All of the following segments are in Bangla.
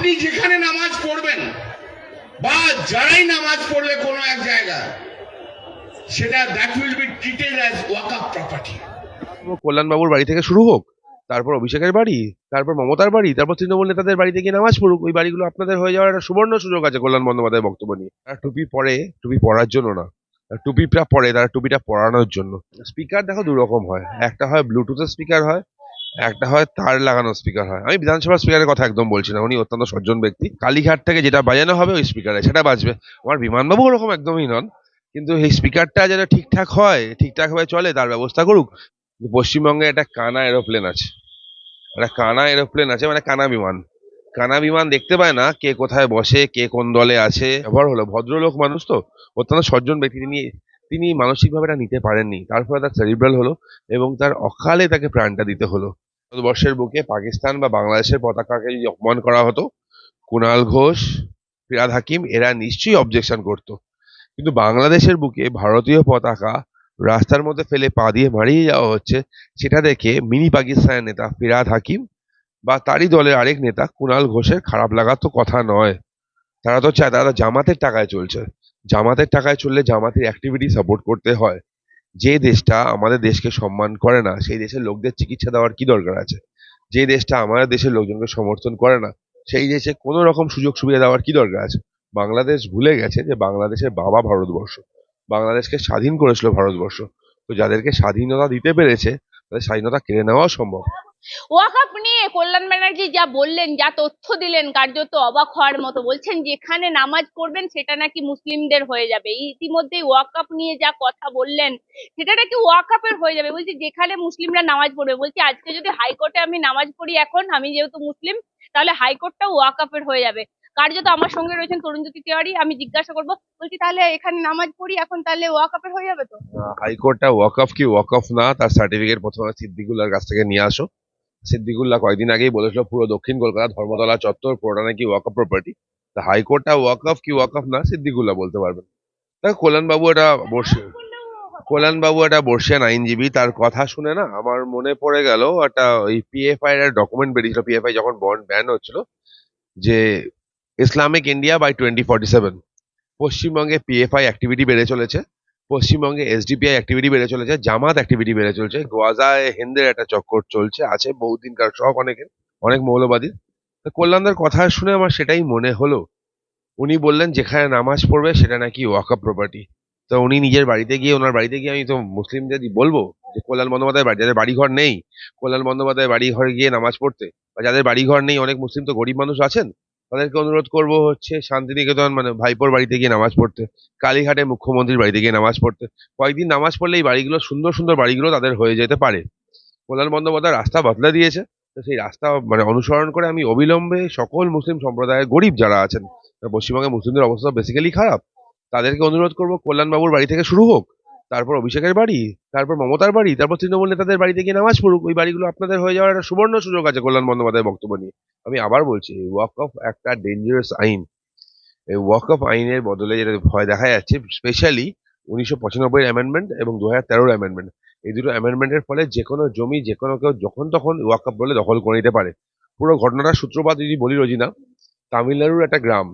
আপনি যেখানে নামাজ পড়বেন বা যারাই নামাজ পড়বে কোনো এক জায়গায় সেটা that will be treated as walk up property কল্যাণবাবুর বাড়ি থেকে শুরু হোক, তারপর অভিষেকের বাড়ি, তারপর মমতার বাড়ি, তারপর তৃণমূল নেতাদের বাড়িতে গিয়ে নামাজ পড়ুক, ওই বাড়িগুলো আপনাদের হয়ে যাওয়ার একটা সুবর্ণ সুযোগ আছে কল্যাণ বন্দ্যোপাধ্যায়ের বক্তব্য নিয়ে। তারা টুপি পরে, টুপি পরার জন্য না টুপিটা পরে, তারা টুপিটা পরানোর জন্য। স্পিকার দেখো দু রকম হয়, একটা হয় ব্লুটুথের স্পিকার হয় একটা হয় তার লাগানো স্পিকার হয়। আমি বিধানসভার স্পিকারের কথা একদম বলছি না, উনি অত্যন্ত সজ্জন ব্যক্তি। কালীঘাট থেকে যেটা বাজানো হবে ওই স্পিকারে সেটা বাজবে। আমার বিমানবাবু ওরকম একদমই নন, কিন্তু এই স্পিকারটা যেন ঠিকঠাক হয়, ঠিকঠাক ভাবে চলে, তার ব্যবস্থা করুক। পশ্চিমবঙ্গে একটা কানা এরোপ্লেন আছে। একটা কানা এরোপ্লেন আছে মানে কানা বিমান। কানা বিমান দেখতে পায় না, কে কোথায় বসে, কে কোন দলে আছে। ব্যবহার হলো, ভদ্রলোক মানুষ তো, অত্যন্ত সজ্জন ব্যক্তি। তিনি তিনি মানসিকভাবে এটা নিতে পারেননি। তার ফলে তার সেরিব্রাল হলো এবং তার অকালে তাকে প্রাণটা দিতে হলো। ভারতবর্ষের বুকে পাকিস্তান বা বাংলাদেশের পতাকাকে যদি অপমান করা হতো কুণাল ঘোষ, ফিরাদ হাকিম, এরা নিশ্চয়ই অবজেকশন করতো। কিন্তু বাংলাদেশের বুকে ভারতীয় পতাকা রাস্তার মধ্যে ফেলে পা দিয়ে মারিয়ে যাওয়া হচ্ছে, সেটা দেখে মিনি পাকিস্তানের নেতা ফিরাদ হাকিম বা তারই দলের আরেক নেতা কুণাল ঘোষের খারাপ লাগার তো কথা নয়। তারা তো চায়, তারা জামাতের টাকায় চলছে। জামাতের টাকায় চললে জামাতের অ্যাক্টিভিটি সাপোর্ট করতে হয়। যে দেশটা আমাদের দেশকে সম্মান করে না, সেই দেশের লোকদের চিকিৎসা দেওয়ার কি দরকার আছে? যে দেশটা আমাদের দেশের লোকজনকে সমর্থন করে না, সেই দেশে কোনো রকম সুযোগ সুবিধা দেওয়ার কি দরকার আছে? বাংলাদেশ ভুলে গেছে যে বাংলাদেশের বাবা ভারতবর্ষ, বাংলাদেশকে স্বাধীন করেছিল ভারতবর্ষ। তো যাদেরকে স্বাধীনতা দিতে পেরেছে, তাদের স্বাধীনতা কেড়ে নেওয়াও সম্ভব। ওয়াকআপ নিয়ে কল্যাণ ব্যানার্জি যা বললেন, যা তথ্য দিলেন, কার্যত অবাক হওয়ার মতো বলছেন, যেখানে নামাজ পড়বেন, সেটা নাকি মুসলিমদের হয়ে যাবে। ইতিমধ্যেই ওয়াকআপ নিয়ে যা কথা বললেন, সেটা নাকি ওয়াকআপের হয়ে যাবে। বলছি, যেখানে মুসলিমরা নামাজ পড়বে। বলছি, আজকে যদি হাইকোর্টে আমি নামাজ পড়ি এখন, আমি যেহেতু মুসলিম, তাহলে হাইকোর্টটাও ওয়াকআপের হয়ে যাবে। কার্যত আমার সঙ্গে রয়েছেন তরুণজ্যোতি তিওয়ারি, আমি জিজ্ঞাসা করব, বলছি, তাহলে এখানে নামাজ পড়ি এখন, তাহলে ওয়াকআপের হয়ে যাবে তো? হাইকোর্টটা ওয়াকফ কি ওয়াকফ না? তার সার্টিফিকেট প্রথমে সিদ্দিকুল্লার কাছ থেকে নিয়ে আসো। সিদ্দিকুল্লাহ কয়েকদিন আগেই বলেছিল, পুরো দক্ষিণ কলকাতা ধর্মতলা চত্বর, পুরোটা নাকি ওয়াকফ প্রপার্টি তা হাইকোর্টটা ওয়াকফ কি ওয়াকফ না, সিদ্দিকুল্লাহ বলতে পারবেন। দেখো কল্যাণবাবু এটা বসে, কল্যাণবাবু একটা বর্ষিয়ান আইনজীবী, তার কথা শুনে না আমার মনে পড়ে গেল একটা ওই পিএফআই এর ডকুমেন্ট বেরিয়েছিল পিএফআই যখন বন্ড ব্যান হচ্ছিল, যে Islamic India by twenty forty seven পশ্চিমবঙ্গে পিএফআই অ্যাক্টিভিটি বেড়ে চলেছে। পশ্চিমবঙ্গে এসডিপিআই অ্যাক্টিভিটি বেড়ে চলেছে, জামাত অ্যাক্টিভিটি বেড়ে চলছে, গোয়াজায় হিন্দের একটা চক্কর চলছে, আছে বহুদিনকার শখ অনেকের, অনেক মৌলবাদীর। তা কল্যাণদার কথা শুনে আমার সেটাই মনে হলো। উনি বললেন, যেখানে নামাজ পড়বে, সেটা নাকি ওয়াকআপ প্রপার্টি তো উনি নিজের বাড়িতে গিয়ে, ওনার বাড়িতে গিয়ে আমি তো মুসলিমদের বলব যে, কল্যাণ বন্দ্যোপাধ্যায় বাড়ি, যাদের বাড়িঘর নেই, কল্যাণ বন্দ্যোপাধ্যায় বাড়ি ঘরে গিয়ে নামাজ পড়তে, বা যাদের বাড়ি ঘর নেই, অনেক মুসলিম তো গরিব মানুষ আছেন তাদেরকে অনুরোধ করব হচ্ছে শান্তিনিকেতন মানে ভাইপোর বাড়িতে গিয়ে নামাজ পড়তে, কালীঘাটে মুখ্যমন্ত্রীর বাড়িতে গিয়ে নামাজ পড়তে। কয়েকদিন নামাজ পড়লে এই বাড়িগুলো, সুন্দর সুন্দর বাড়িগুলো তাদের হয়ে যেতে পারে। কল্যাণ বন্দ্যোপাধ্যায় রাস্তা বদলে দিয়েছে, তো সেই রাস্তা মানে অনুসরণ করে আমি অবিলম্বে সকল মুসলিম সম্প্রদায়ের গরিব যারা আছেন পশ্চিমবঙ্গে মুসলিমদের অবস্থা বেসিক্যালি খারাপ, তাদেরকে অনুরোধ করব কল্যাণবাবুর বাড়ি থেকে শুরু হোক। তারপর অভিষেকের বাড়ি, তারপর মমতার বাড়ি, তারপর তৃণমূল নেতাদের বাড়িতে গিয়ে নামাজ পড়ুক, ওই বাড়িগুলো আপনাদের হয়ে যাওয়ার একটা সুবর্ণ সুযোগ আছে কল্যাণ বন্দ্যোপাধ্যায়ের বক্তব্য নিয়ে। আমি আবার বলছি ওয়াক অফ একটা ডেঞ্জারাস আইন, এই ওয়াক অফ আইনের বদলে যেটা ভয় দেখা যাচ্ছে স্পেশালি উনিশশো পঁচানব্বই অ্যামেন্ডমেন্ট এবং দু হাজার তেরোর অ্যামেন্ডমেন্ট এই দুটো অ্যামেন্ডমেন্টের ফলে যে কোনো জমি যে কোনো কেউ যখন তখন ওয়াক অফ বলে দখল করে নিতে পারে। পুরো ঘটনাটার সূত্রপাত যদি বলি রোজিনা, তামিলনাড়ুর একটা গ্রাম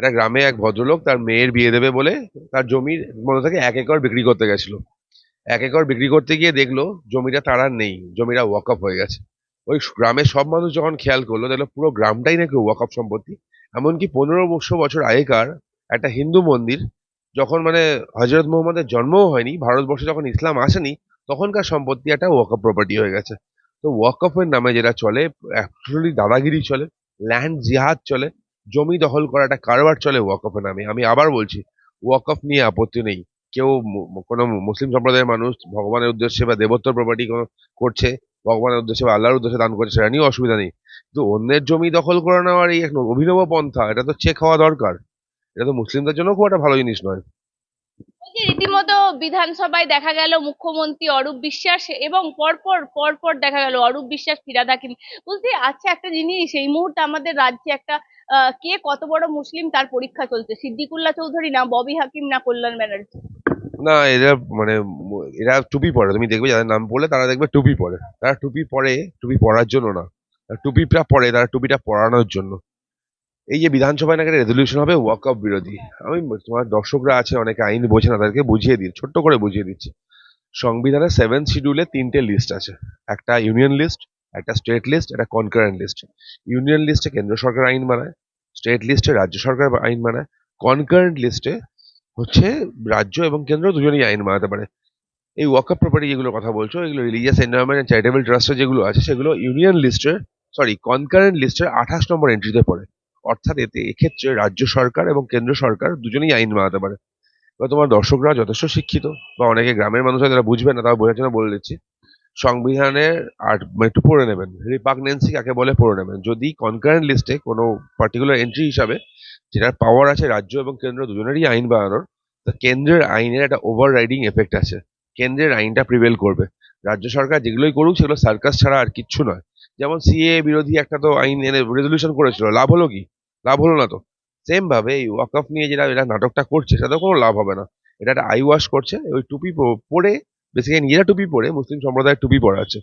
একটা গ্রামে এক ভদ্রলোক তার মেয়ের বিয়ে দেবে বলে তার জমির মনে থাকে এক একর বিক্রি করতে গেছিল। এক একর বিক্রি করতে গিয়ে দেখল জমিটা তার আর নেই, জমিটা ওয়াকআপ হয়ে গেছে। ওই গ্রামের সব মানুষ যখন খেয়াল করল দেখল পুরো গ্রামটাই নাকি ওয়াকআপ সম্পত্তি। এমনকি পনেরো বছর বছর আগেকার একটা হিন্দু মন্দির, যখন মানে হজরত মোহাম্মদের জন্মও হয়নি, ভারতবর্ষে যখন ইসলাম আসেনি, তখনকার সম্পত্তি একটা ওয়াকআপ প্রপার্টি হয়ে গেছে। তো ওয়াকআপের নামে যেটা চলে অ্যাকচুয়ালি দাদাগিরি চলে ল্যান্ড জিহাদ চলে জমি দখল করা একটা কারবার চলে ওয়াকফের নামে। আমি আবার বলছি ওয়াকফ নিয়ে আপত্তি নেই। কেউ কোনো মুসলিম সম্প্রদায়ের মানুষ ভগবানের উদ্দেশ্যে বা দেবত্বর প্রপার্টি করছে, ভগবানের উদ্দেশ্যে বা আল্লাহর উদ্দেশ্যে দান করছে, সেটা নিয়ে অসুবিধা নেই। কিন্তু অন্যের জমি দখল করে নেওয়ার এই এক অভিনব পন্থা, এটা তো চেক হওয়া দরকার। এটা তো মুসলিমদের জন্য খুব একটা ভালো জিনিস নয়। রীতিমতো বিধানসভায় দেখা গেল মুখ্যমন্ত্রী অরূপ বিশ্বাস এবং পরপর পরপর দেখা গেল অরূপ বিশ্বাস, ফিরাদ হাকিম। বলতে আচ্ছা একটা জিনিস, এই মুহূর্তে আমাদের রাজ্যে একটা কে কত বড় মুসলিম তার পরীক্ষা চলছে? সিদ্দিকুল্লাহ চৌধুরী না, ববি হাকিম না কল্যাণ ব্যানার্জি? না, এরা মানে এরা টুপি পরে তুমি দেখবে যাদের নাম বললে তারা দেখবে টুপি পরে তারা টুপি পরে টুপি পরার জন্য না। টুপিটা পরে তারা টুপিটা পরানোর জন্য। এই যে বিধানসভায় নাকি রেজলিউশন হবে ওয়াক অফ বিরোধী। আমি তোমার দর্শকরা আছে, অনেকে আইন বোঝে না, তাদেরকে বুঝিয়ে দিই, ছোট্ট করে বুঝিয়ে দিচ্ছি। সংবিধানের সেভেন শিডিউলে তিনটে লিস্ট আছে। একটা ইউনিয়ন লিস্ট একটা স্টেট লিস্ট একটা কনকারেন্ট লিস্ট ইউনিয়ন লিস্টে কেন্দ্র সরকার আইন বানায় স্টেট লিস্টে রাজ্য সরকার আইন বানায় কনকারেন্ট লিস্টে হচ্ছে রাজ্য এবং কেন্দ্র দুজনেই আইন বানাতে পারে। এই ওয়াকআপ প্রপার্টি যেগুলো কথা বলছো, এগুলো রিলিজিয়াস এনভায়রনমেন্ট চ্যারিটেবল ট্রাস্টের যেগুলো আছে, সেগুলো ইউনিয়ন লিস্টের সরি কনকারেন্ট লিস্টের আঠাশ নম্বর এন্ট্রিতে পড়ে। অর্থাৎ এতে এক্ষেত্রে রাজ্য সরকার এবং কেন্দ্র সরকার দুজনেই আইন বানাতে পারে। এবার তোমার দর্শকরা যথেষ্ট শিক্ষিত, বা অনেকে গ্রামের মানুষ হয় তারা বুঝবে না, তাও বোঝার জন্য বলে দিচ্ছি। সংবিধানের আর একটু পড়ে নেবেন। রিপাগনেন্সি কাকে বলে পড়ে নেবেন। যদি কনকারেন্ট লিস্টে কোনো পার্টিকুলার এন্ট্রি হিসাবে যেটার পাওয়ার আছে রাজ্য এবং কেন্দ্র দুজনেরই আইন বানানোর, তা কেন্দ্রের আইনের একটা ওভার রাইডিং এফেক্ট আছে। কেন্দ্রের আইনটা প্রিভেল করবে। রাজ্য সরকার যেগুলোই করুক সেগুলো সার্কাস ছাড়া আর কিচ্ছু নয়। যেমন সিএ বিরোধী একটা তো আইন এনে রেজলিউশন করেছিল, লাভ হলো কি? লাভ হলো না তো। সেম ভাবে এই ওয়াকফ নিয়ে যেটা এটা নাটকটা করছে, সেটাতেও কোনো লাভ হবে না। এটা একটা আই ওয়াশ করছে, ওই টুপি পরে বেসিক্যালি নিজেরা টুপি পরে মুসলিম সম্প্রদায়ের টুপি পরা আছে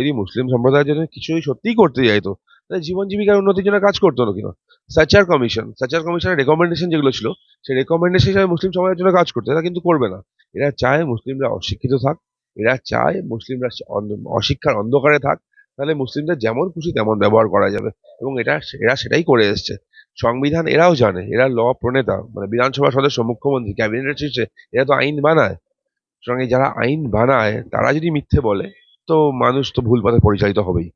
যদি মুসলিম সম্প্রদায়ের জন্য কিছুই সত্যিই করতে যাইতো তাহলে জীবন জীবিকার উন্নতির জন্য কাজ করতো না কিনা? সাচার কমিশন সাচার কমিশনের রেকমেন্ডেশন যেগুলো ছিল, সেই রেকমেন্ডেশন হিসাবে মুসলিম সমাজের জন্য কাজ করতো, এরা কিন্তু করবে না। এরা চায় মুসলিমরা অশিক্ষিত থাক, এরা চায় মুসলিমরা অশিক্ষার অন্ধকারে থাক, তাহলে মুসলিমদের যেমন খুশি তেমন ব্যবহার করা যাবে এবং এটা এরা সেটাই করে এসছে। সংবিধান এরাও জানে, এরা ল প্রণেতা মানে বিধানসভা সদস্য, মুখ্যমন্ত্রী ক্যাবিনেটের শীর্ষে এরা তো আইন বানায়। সুতরাং যারা আইন বানায় তারা যদি মিথ্যে বলে তো মানুষ তো ভুল পথে পরিচালিত হবেই।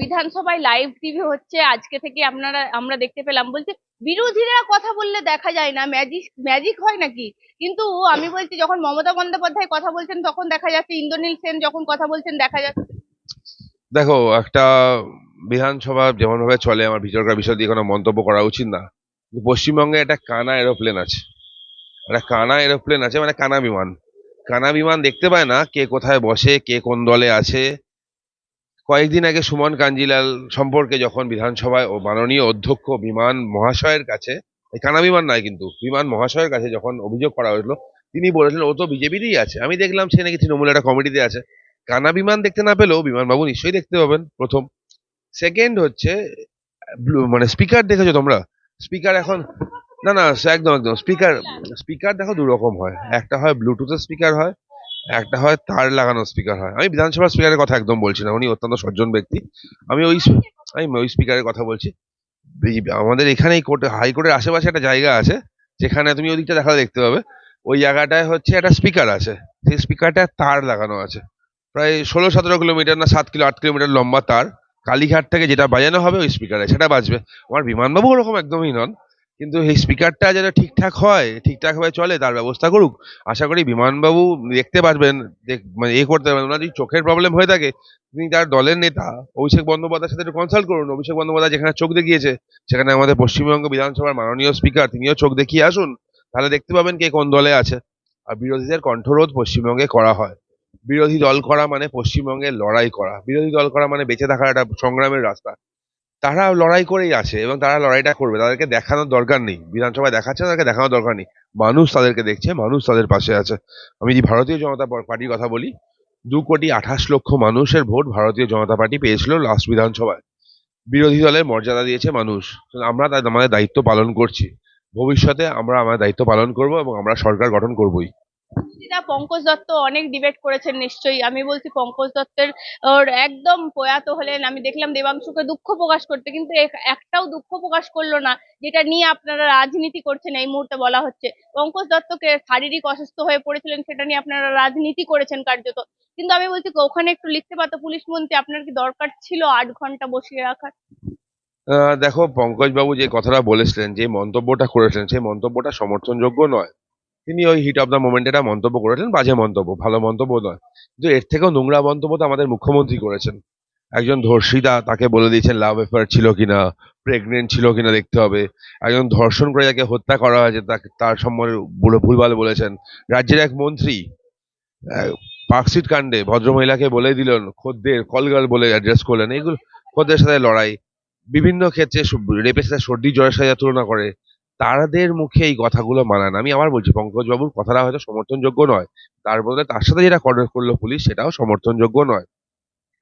বিধানসভায় লাইভ টিভি হচ্ছে আজকে থেকে আপনারা আমরা দেখতে পেলাম। বলছে বিরোধীরা কথা বললে দেখা যায় না ম্যাজিক ম্যাজিক হয় নাকি? কিন্তু আমি বলছি যখন মমতা বন্দ্যোপাধ্যায় কথা বলছেন তখন দেখা যাচ্ছে ইন্দ্রনীল সেন যখন কথা বলছেন দেখা যাচ্ছে দেখো একটা বিধানসভা যেমন ভাবে চলে আমার ভিতরকার বিষয় দিয়ে কোনো মন্তব্য করা উচিত না। পশ্চিমবঙ্গে একটা কানা এরোপ্লেন আছে। একটা কানা এরোপ্লেন আছে মানে কানা বিমান। কানা বিমান দেখতে পায় না কে কোথায় বসে, কে কোন দলে আছে। কয়েকদিন আগে সুমন কাঞ্জিলাল সম্পর্কে যখন বিধানসভায় ও মাননীয় অধ্যক্ষ বিমান মহাশয়ের কাছে, এই কানা বিমান নয় কিন্তু, বিমান মহাশয়ের কাছে যখন অভিযোগ করা হয়েছিল, তিনি বলেছিলেন, ও তো বিজেপিরই আছে। আমি দেখলাম সে নাকি তৃণমূলের একটা কমিটিতে আছে। কানা বিমান দেখতে না পেলেও বিমানবাবু নিশ্চয়ই দেখতে পাবেন, প্রথম। সেকেন্ড হচ্ছে মানে স্পিকার দেখেছ তোমরা? স্পিকার এখন না না সে একদম একদম। স্পিকার স্পিকার দেখো দু রকম হয়। একটা হয় ব্লুটুথের স্পিকার হয় একটা হয় তার লাগানো স্পিকার হয়। আমি বিধানসভার স্পিকারের কথা একদম বলছি না উনি অত্যন্ত সজ্জন ব্যক্তি। আমি ওই আমি ওই স্পিকারের কথা বলছি। আমাদের এখানে কোর্ট হাইকোর্টের আশেপাশে একটা জায়গা আছে যেখানে তুমি ওদিকটা দেখা দেখতে পাবে। ওই জায়গাটায় হচ্ছে একটা স্পিকার আছে। সেই স্পিকারটা তার লাগানো আছে। প্রায় ষোলো সতেরো কিলোমিটার না সাত কিলো আট কিলোমিটার লম্বা তার। কালীঘাট থেকে যেটা বাজানো হবে ওই স্পিকারে সেটা বাজবে। আমার বিমানবাবু ওরকম একদমই নন। কিন্তু এই স্পিকারটা যেন ঠিকঠাক হয়, ঠিকঠাক ভাবে চলে, তার ব্যবস্থা করুক। আশা করি বিমানবাবু দেখতে পারবেন মানে এ করতে পারবেন। ওনার যদি চোখের প্রবলেম হয়ে থাকে, তিনি তার দলের নেতা। অভিষেক বন্দ্যোপাধ্যায়ের সাথে একটু কনসাল্ট করুন। অভিষেক বন্দ্যোপাধ্যায় যেখানে চোখ দেখিয়েছে, সেখানে আমাদের পশ্চিমবঙ্গ বিধানসভার মাননীয় স্পিকার তিনিও চোখ দেখিয়ে আসুন। তাহলে দেখতে পাবেন কে কোন দলে আছে। আর বিরোধীদের কণ্ঠরোধ পশ্চিমবঙ্গে করা হয়। বিরোধী দল করা মানে পশ্চিমবঙ্গে লড়াই করা। বিরোধী দল করা মানে বেঁচে থাকার একটা সংগ্রামের রাস্তা। তারা লড়াই করেই আছে এবং তারা লড়াইটা করবে। তাদেরকে দেখানোর দরকার নেই। বিধানসভায় দেখাচ্ছে, তাদেরকে দেখানোর দরকার নেই। মানুষ তাদেরকে দেখছে, মানুষ তাদের পাশে আছে। আমি যদি ভারতীয় জনতা পার্টির কথা বলি, দু কোটি আঠাশ লক্ষ মানুষের ভোট ভারতীয় জনতা পার্টি পেয়েছিল লাস্ট বিধানসভায়। বিরোধী দলের মর্যাদা দিয়েছে মানুষ। আমরা আমাদের দায়িত্ব পালন করছি। ভবিষ্যতে আমরা আমাদের দায়িত্ব পালন করব এবং আমরা সরকার গঠন করবই। যেটা পঙ্কজ দত্ত অনেক ডিবেট করেছেন নিশ্চয়ই। আমি বলছি পঙ্কজ দত্তের, ওর একদম প্রয়াত হলেন। আমি দেখলাম দেবাংশুকে দুঃখ প্রকাশ করতে, কিন্তু একটাও দুঃখ প্রকাশ করল না, যেটা নিয়ে আপনারা রাজনীতি করছেন এই মুহূর্তে বলা হচ্ছে। পঙ্কজ দত্তকে শারীরিক অসুস্থ হয়ে পড়েছিলেন, সেটা নিয়ে আপনারা রাজনীতি করেছেন কার্যত। কিন্তু আমি বলছি, ওখানে একটু লিখতে পারতো পুলিশ মন্ত্রী, আপনার কি দরকার ছিল আট ঘণ্টা বসিয়ে রাখার? দেখো পঙ্কজ বাবু যে কথাটা বলেছিলেন, যে মন্তব্যটা করেছিলেন, সেই মন্তব্যটা সমর্থনযোগ্য নয়। তিনি ওই হিট অফ দ্য মোমেন্ট এটা মন্তব্য করেছেন, বাজে মন্তব্য, ভালো মন্তব্য নয়। কিন্তু এর থেকেও নোংরা মন্তব্য তো আমাদের মুখ্যমন্ত্রী করেছেন। একজন ধর্ষিতা তাকে বলে দিয়েছেন লাভ অ্যাফেয়ার ছিল কিনা প্রেগনেন্ট ছিল কিনা দেখতে হবে। একজন ধর্ষণ করে যাকে হত্যা করা হয়েছে, তাকে, তার সম্বন্ধে ভুল- ভুলভাল বলেছেন। রাজ্যের এক মন্ত্রী পার্কশিট কাণ্ডে ভদ্রমহিলাকে বলে দিলেন, খদ্দের, কলগাল বলে অ্যাড্রেস করলেন। এইগুলো খদ্দের সাথে লড়াই। বিভিন্ন ক্ষেত্রে রেপের সাথে সর্দি, জ্বরের সাথে তুলনা করে। তাদের মুখে এই কথাগুলো মানান। আমি আবার বলছি, পঙ্কজবাবুর কথাটা হয়তো সমর্থনযোগ্য নয়। তার বদলে তার সাথে যেটা কর- করল পুলিশ, সেটাও সমর্থনযোগ্য নয়।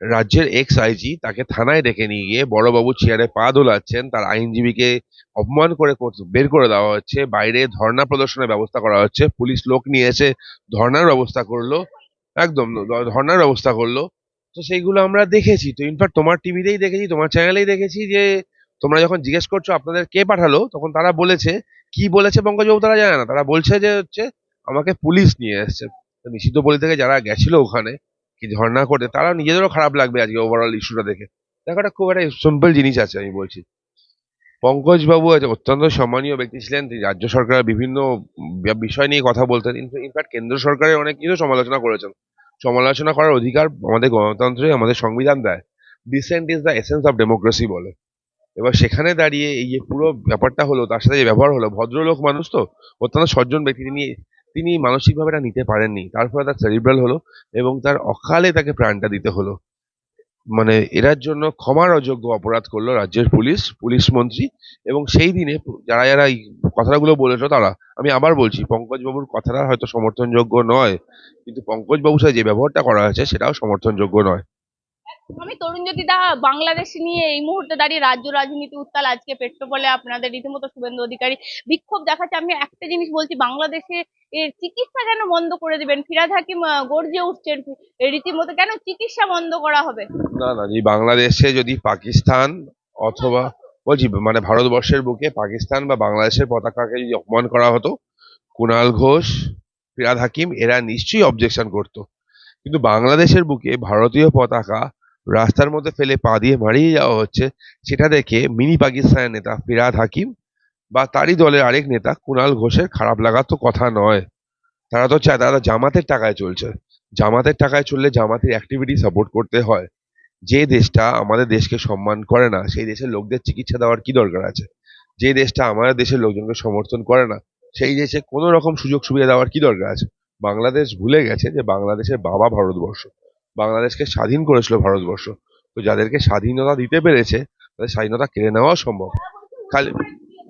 রাজ্যের এক্স আইজি তাকে থানায় ডেকে নিয়ে গিয়ে বড়বাবু চেয়ারে পা দোলাচ্ছেন। তার আইনজীবীকে অপমান করে বের করে দেওয়া হচ্ছে। বাইরে ধর্ণা প্রদর্শনের ব্যবস্থা করা হচ্ছে। পুলিশ লোক নিয়ে এসে ধর্ণার ব্যবস্থা করল। একদম ধর্নার ব্যবস্থা করল। তো সেইগুলো আমরা দেখেছি। তো ইনফ্যাক্ট তোমার টিভিতেই দেখেছি, তোমার চ্যানেলেই দেখেছি যে তোমরা যখন জিজ্ঞেস করছ আপনাদের কে পাঠালো, তখন তারা বলেছে, কি বলেছে পঙ্কজবাবু তারা জানে না। তারা বলছে যে হচ্ছে, আমাকে পুলিশ নিয়ে এসছে। নিষিদ্ধ বলি থেকে যারা গেছিল ওখানে, কি ধর্ণা করতে তারা নিজেদেরও খারাপ লাগবে আজকে ওভারঅল ইস্যুটা দেখে। দেখো একটা খুব একটা সিম্পল জিনিস আছে আমি বলছি। পঙ্কজ বাবু অত্যন্ত সম্মানীয় ব্যক্তি ছিলেন রাজ্য সরকারের বিভিন্ন বিষয় নিয়ে কথা বলতেন। ইনফ্যাক্ট কেন্দ্র সরকারের অনেক কিছু সমালোচনা করেছেন। সমালোচনা করার অধিকার আমাদের গণতন্ত্রে আমাদের সংবিধান দেয়। Dissent is the essence of democracy বলে। এবার সেখানে দাঁড়িয়ে এই যে পুরো ব্যাপারটা হলো, তার সাথে যে ব্যবহার হলো, ভদ্রলোক মানুষ তো অত্যন্ত সজ্জন ব্যক্তি, তিনি তিনি মানসিকভাবে এটা নিতে পারেননি। তারপরে তার সেরিব্রাল হলো এবং তার অকালে তাকে প্রাণটা দিতে হলো। মানে এরার জন্য ক্ষমার অযোগ্য অপরাধ করল রাজ্যের পুলিশ পুলিশ মন্ত্রী এবং সেই দিনে যারা যারা এই কথাগুলো বলেছ তারা, আমি আবার বলছি পঙ্কজ বাবুর কথাটা হয়তো সমর্থনযোগ্য নয়, কিন্তু পঙ্কজ বাবুর সাথে যে ব্যবহারটা করা হয়েছে সেটাও সমর্থনযোগ্য নয়। আমি তরুণজ্যোতি দা বাংলাদেশ নিয়ে এই মুহূর্তে দাঁড়িয়ে রাজ্য রাজনীতি উত্তাল, আজকে পেট্রোপলে আপনাদের রীতিমতো শুভেন্দু অধিকারী বিক্ষোভ দেখাচ্ছে। আমি একটা জিনিস বলছি, বাংলাদেশে এর চিকিৎসা কেন বন্ধ করে দিবেন? ফিরাদ হাকিম গর্জে উঠছেন রীতিমতো কেন চিকিৎসা বন্ধ করা হবে? না না যে বাংলাদেশে যদি পাকিস্তান অথবা বলছি মানে ভারতবর্ষের বুকে পাকিস্তান বা বাংলাদেশের পতাকাকে যদি অপমান করা হতো কুণাল ঘোষ, ফিরাদ হাকিম, এরা নিশ্চয়ই অবজেকশন করতো। কিন্তু বাংলাদেশের বুকে ভারতীয় পতাকা রাস্তার মধ্যে ফেলে পা দিয়ে মারিয়ে যাওয়া হচ্ছে, সেটা দেখে মিনি পাকিস্তানের নেতা ফিরাদ হাকিম বা তারই দলের আরেক নেতা কুণাল ঘোষের খারাপ লাগার তো কথা নয়। তারা তো চায় তারা জামাতের টাকায় চলছে। জামাতের টাকায় চললে জামাতের অ্যাক্টিভিটি সাপোর্ট করতে হয়। যে দেশটা আমাদের দেশকে সম্মান করে না, সেই দেশের লোকদের চিকিৎসা দেওয়ার কি দরকার আছে? যে দেশটা আমাদের দেশের লোকজনকে সমর্থন করে না, সেই দেশে কোনো রকম সুযোগ সুবিধা দেওয়ার কি দরকার আছে? বাংলাদেশ ভুলে গেছে যে বাংলাদেশের বাবা ভারতবর্ষ। বাংলাদেশকে স্বাধীন করেছিল ভারতবর্ষ। তো যাদেরকে স্বাধীনতা দিতে পেরেছে, তাদের স্বাধীনতা কেড়ে নেওয়াও সম্ভব। খালি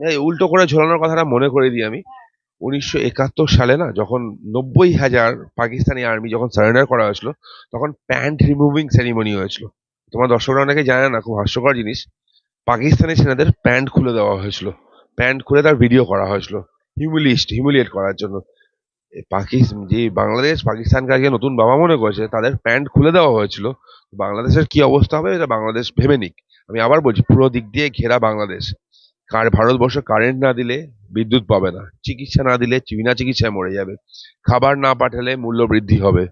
এই উল্টো করে ঝোলানোর কথাটা মনে করে দিই আমি। উনিশশো একাত্তর সালে না, যখন নব্বই হাজার পাকিস্তানি আর্মি যখন সারেন্ডার করা হয়েছিল, তখন প্যান্ট রিমুভিং সেরিমনি হয়েছিল। তোমার দর্শকরা অনেকে জানে না, খুব হাস্যকর জিনিস। পাকিস্তানি সেনাদের প্যান্ট খুলে দেওয়া হয়েছিল। প্যান্ট খুলে তার ভিডিও করা হয়েছিল, হিউমিলিস্ট, হিউমিলিয়েট করার জন্য। পাকিস্তান যে বাংলাদেশ, পাকিস্তানকে আজকে নতুন বাবা মনে করেছে, তাদের প্যান্ট খুলে দেওয়া হয়েছিল। বাংলাদেশের কি অবস্থা হবে এটা বাংলাদেশ ভেবে নিক। আমি আবার বলছি, পুরো দিক দিয়ে ঘেরা বাংলাদেশ। কার ভারতবর্ষ কারেন্ট না দিলে বিদ্যুৎ পাবে না। চিকিৎসা না দিলে বিনা চিকিৎসায় মরে যাবে। খাবার না পাঠালে মূল্য বৃদ্ধি হবে।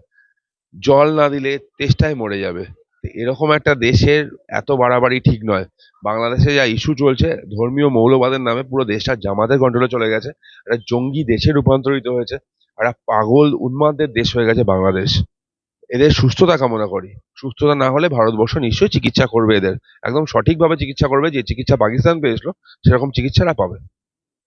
জল না দিলে তেষ্টায় মরে যাবে। এরকম একটা দেশের এত বাড়াবাড়ি ঠিক নয়। বাংলাদেশে যা ইস্যু চলছে, ধর্মীয় মৌলবাদের নামে পুরো দেশটা জামাতের কন্ট্রোলে চলে গেছে। একটা জঙ্গি দেশে রূপান্তরিত হয়েছে। একটা পাগল উন্মাদদের দেশ হয়ে গেছে বাংলাদেশ। এদের সুস্থতা কামনা করি। সুস্থতা না হলে ভারতবর্ষ নিশ্চয়ই চিকিৎসা করবে এদের। একদম সঠিকভাবে চিকিৎসা করবে, যে চিকিৎসা পাকিস্তান পেয়েছিল, সেরকম চিকিৎসাটা পাবে।